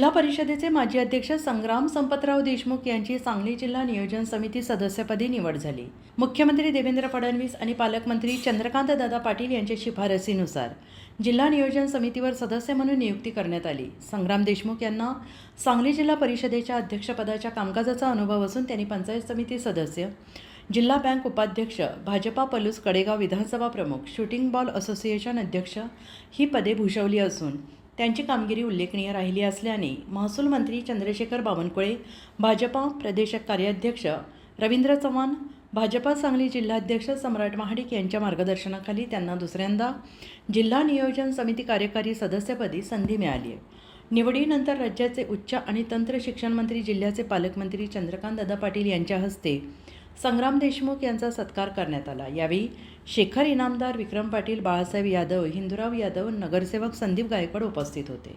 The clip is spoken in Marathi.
जिल्हा परिषदेचे माजी अध्यक्ष संग्राम संपतराव देशमुख यांची सांगली जिल्हा नियोजन समिती सदस्यपदी निवड झाली. मुख्यमंत्री देवेंद्र फडणवीस आणि पालकमंत्री चंद्रकांत दादा पाटील यांच्या शिफारसीनुसार जिल्हा नियोजन समितीवर सदस्य म्हणून नियुक्ती करण्यात आली. संग्राम देशमुख यांना सांगली जिल्हा परिषदेच्या अध्यक्षपदाच्या कामकाजाचा अनुभव असून त्यांनी पंचायत समिती सदस्य जिल्हा बँक उपाध्यक्ष भाजपा पलूस कडेगाव विधानसभा प्रमुख शूटिंग बॉल असोसिएशन अध्यक्ष ही पदे भूषवली असून त्यांची कामगिरी उल्लेखनीय राहिली असल्याने महसूल मंत्री चंद्रशेखर बावनकुळे भाजपा प्रदेश कार्याध्यक्ष रवींद्र चव्हाण भाजपा सांगली जिल्हाध्यक्ष सम्राट महाडिक यांच्या मार्गदर्शनाखाली त्यांना दुसऱ्यांदा जिल्हा नियोजन समिती कार्यकारी सदस्यपदी संधी मिळाली आहे. निवडीनंतर राज्याचे उच्च आणि तंत्र शिक्षण मंत्री जिल्ह्याचे पालकमंत्री चंद्रकांत दादा पाटील यांच्या हस्ते संग्राम देशमुख यांचा सत्कार करण्यात आला. यावेळी शेखर इनामदार विक्रम पाटील बाळासाहेब यादव हिंदुराव यादव नगरसेवक संदीप गायकवाड उपस्थित होते.